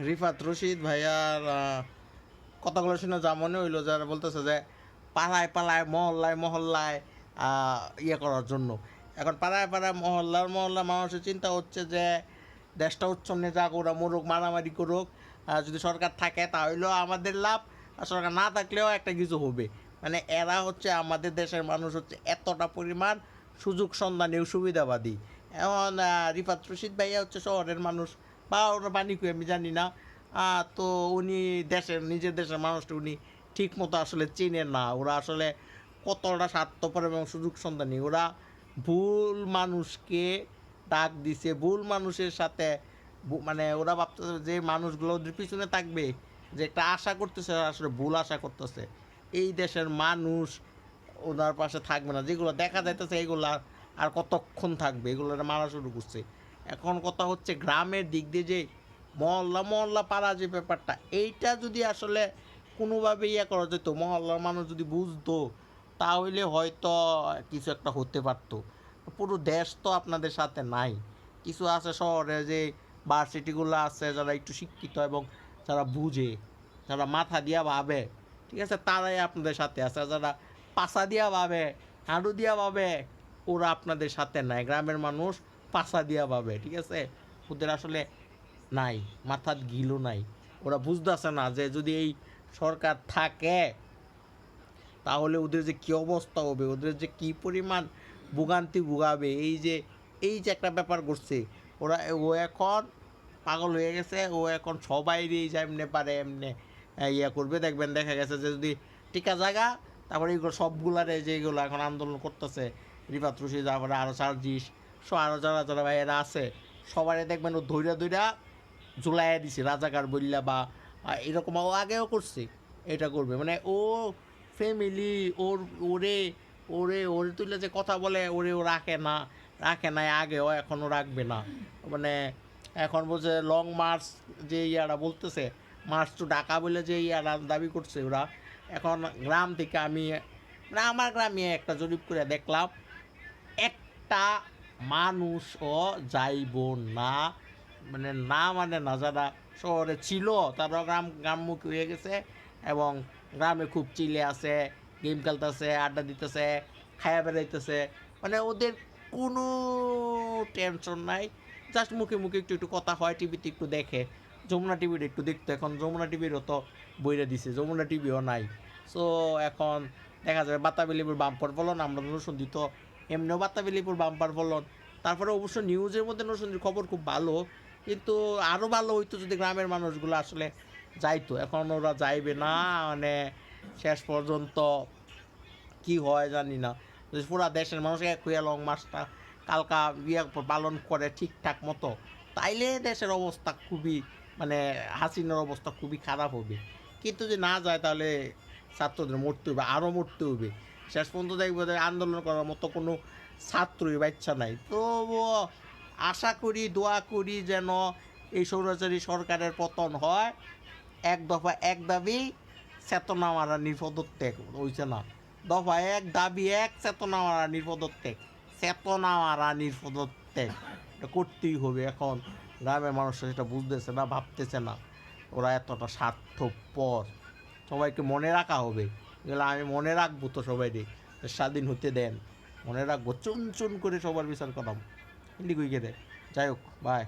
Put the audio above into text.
রিফাত রশিদ ভাইয়ার কথাগুলো শুনে যা মনে হইল যারা বলতেছে যে পাড়ায় পাড়ায় মহল্লায় মহল্লায় ইয়ে করার জন্য। এখন পাড়ায় পাড়ায় মহল্লার মহল্লা মানুষের চিন্তা হচ্ছে যে দেশটা উচ্ছন্নে যাক ওরা মরুক মারামারি করুক যদি সরকার থাকে তাহলেও আমাদের লাভ আর সরকার না থাকলেও একটা কিছু হবে। মানে এরা হচ্ছে আমাদের দেশের মানুষ হচ্ছে এতটা পরিমাণ সুযোগ সন্ধানী সুবিধাবাদী। আহ, রিফাত রশিদ ভাইয়া হচ্ছে শহরের মানুষ। বা ওরা বাণী কই আমি জানি না। তো উনি দেশের, নিজের দেশের মানুষটা উনি ঠিক মতো আসলে চেনেন না। ওরা আসলে কতটা স্বার্থপর এবং সুযোগ সন্ধানী। ওরা ভুল মানুষকে ডাক দিছে। ভুল মানুষের সাথে মানে ওরা ভাবতেছে যে মানুষগুলো ওদের পিছনে থাকবে, যে একটা আশা করতেছে, আসলে ভুল আশা করতেছে। এই দেশের মানুষ ওনার পাশে থাকবে না। যেগুলো দেখা যাইতেছে, এগুলো আর কতক্ষণ থাকবে? এগুলো মারা শুরু করছে এখন কথা হচ্ছে গ্রামের দিক দিয়ে যে মহল্লা মহল্লা পাড়া যে ব্যাপারটা, এইটা যদি আসলে কোনোভাবে ইয়ে করা যেত, মহল্লার মানুষ যদি বুঝতো, তাহলে হয়তো কিছু একটা হতে পারতো। পুরো দেশ তো আপনাদের সাথে নাই। কিছু আছে শহরে যে ভার্সিটিগুলো আছে, যারা একটু শিক্ষিত এবং যারা বুঝে, যারা মাথা দিয়া ভাবে, ঠিক আছে? তারাই আপনাদের সাথে আছে। যারা পাশা দিয়া ভাবে হাঁটু দিয়া ভাবে, ওরা আপনাদের সাথে নাই। গ্রামের মানুষ পাশা দিয়া পাবে ঠিক আছে? ওদের আসলে নাই মাথার গিলও নাই। ওরা বুঝতেছে না যে যদি এই সরকার থাকে, তাহলে ওদের যে কী অবস্থা হবে, ওদের যে কী পরিমাণ ভোগান্তি ভোগাবে, এই যে এই যে একটা ব্যাপার করছে ওরা, ও এখন পাগল হয়ে গেছে, ও এখন সবাই যা এমনি পারে, এমনি ইয়ে করবে। দেখবেন দেখা গেছে যে যদি টিকা জায়গা, তারপরে এইগুলো সবগুলারে যে এগুলো এখন আন্দোলন করতেছে রশিদ, তারপরে আরও সার্জিস সো আরও যারা যারা ভাইয়েরা আছে সবাই দেখবেন ও ধৈরা ধৈরা ঝুলাইয়া দিছে, রাজাকার বললা বা এরকম ও আগেও করছে, এটা করবে। মানে ও ফ্যামিলি ওর, ওরে ওরে ওরে তুলে যে কথা বলে, ওরে ও রাখে না, রাখে নাই, আগেও এখনও রাখবে না। মানে এখন বলছে লং মার্চ যে ইয়ারা বলতেছে মার্চ টু ঢাকা বলে যে ইয়ারা দাবি করছে ওরা। এখন গ্রাম থেকে আমি মানে আমার গ্রামে একটা জরিপ করে দেখলাম, একটা মানুষও যাইব না। মানে না মানে না, যারা শহরে ছিল, তারা গ্রাম, গ্রামমুখী হয়ে গেছে এবং গ্রামে খুব চিলে আছে গেম খেলতেছে আড্ডা দিতেছে, খায়া বেড়াইতেছে। মানে ওদের কোনো টেনশন নাই। জাস্ট মুখে মুখে একটু একটু কথা হয়, টিভিতে একটু দেখে। যমুনা টিভির একটু দেখতো, এখন যমুনা টিভিরও তো বইরে দিছে, যমুনা টিভিও নাই। সো এখন দেখা যাবে বাতাবিলিপুর বাম্পার বলন আমরা নরসুন দিত এমনিও বাতাবিলিপুর বাম্পার বলন তারপরে অবশ্য নিউজের মধ্যে নরসুন্দির খবর খুব ভালো, কিন্তু আরও ভালো হইতো যদি গ্রামের মানুষগুলো আসলে যাইতো। এখন ওরা যাইবে না মানে শেষ পর্যন্ত কি হয় জানি না। যদি পুরা দেশের মানুষ এক হইয়া লং মাসটা কালকা ইয়ে পালন করে ঠিকঠাক মতো, তাইলে দেশের অবস্থা খুবই মানে হাসিনের অবস্থা খুবই খারাপ হবে। কিন্তু যদি না যায় তাহলে ছাত্রদের মরতে হবে আরও মরতে হবে। শেষ পর্যন্ত দেখব যে আন্দোলন করার মতো কোনো ছাত্রই বাচ্চা নাই। তবুও আশা করি, দোয়া করি যেন এই সৌরাচারী সরকারের পতন হয়। এক দফা এক দাবি চেতনা মারা নির্পদত্যাগ। হইছে না? দফা এক, দাবি এক চেতনা মারা নির্পদত্যাগ। চেতনা মারা নির্পদত্যাগ। এটা করতেই হবে এখন। গ্রামের মানুষ সেটা বুঝতেছে না, ভাবতেছে না। ওরা এতটা স্বার্থপর। সবাইকে মনে রাখা হবে। এগুলো আমি মনে রাখব তো সবাই স্বাধীন হতে দেন। মনে রাখব, চুন চুন করে সবার বিচার করাম। হিন্দি কুইকে দে। যাই হোক বাই